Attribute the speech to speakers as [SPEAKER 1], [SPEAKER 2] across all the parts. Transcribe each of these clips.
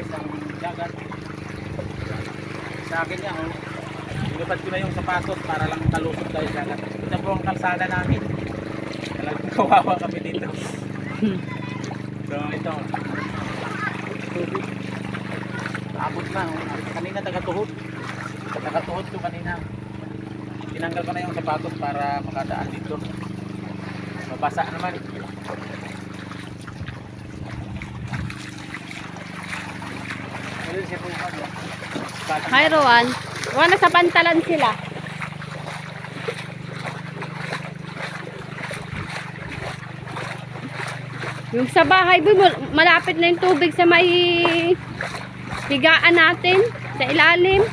[SPEAKER 1] ilalim ng dagat. Sa akin yan, oh. Ilipad ko na yung sapatos para lang talusot tayo sa dagat. Ito po ang kalsada namin. Talagang kawawa kami dito. so ito. Tubig. Abot na. Oh. Kanina taga-tuhod. Taga-tuhod ko kanina. Tinanggal ko na yung sapatos para makadaan dito. Mabasa naman.
[SPEAKER 2] Hi, Rowan. Rowan, nasa pantalan sila. Yung sa bahay, boy, mal- malapit na yung tubig sa may higaan natin, sa ilalim.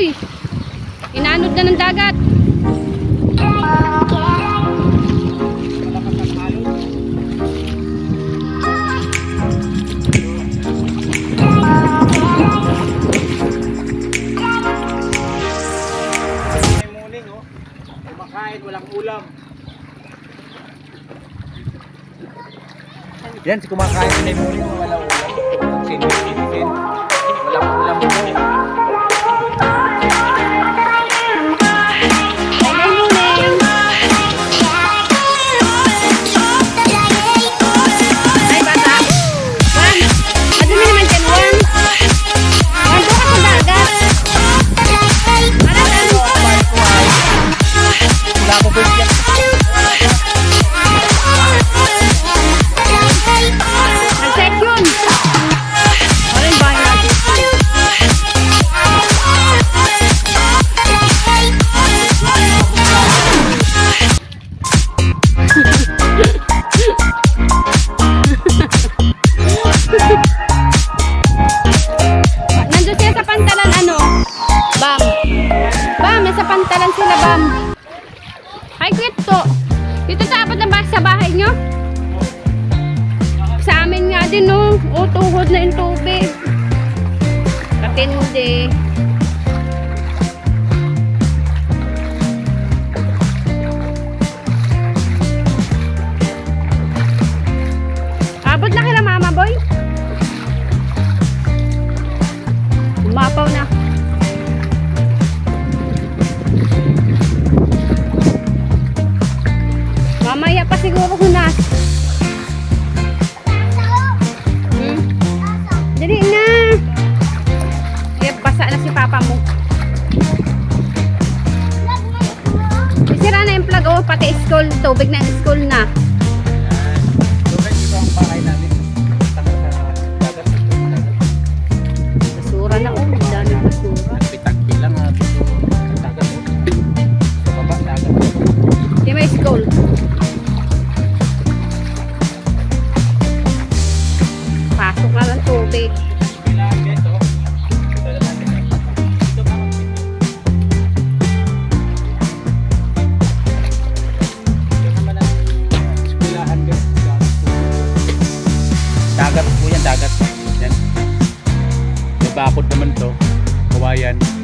[SPEAKER 2] Yung kahoy. Inanod na ng dagat.
[SPEAKER 1] Kumakain, walang ulam. Yan, si kumakain may muning, oh, walang ulam. Sin-sin-sin. Walang ulam.
[SPEAKER 2] Sa bahay nyo? Sa amin nga din, no? O, tuhod na yung tubig. Katindi. Abot na kila mama, boy. Si papa mo. Isira na yung plug oh, pati school, tubig na school na.
[SPEAKER 1] Dagat yan, dagat. Yan. May bakod naman to. Kawayan.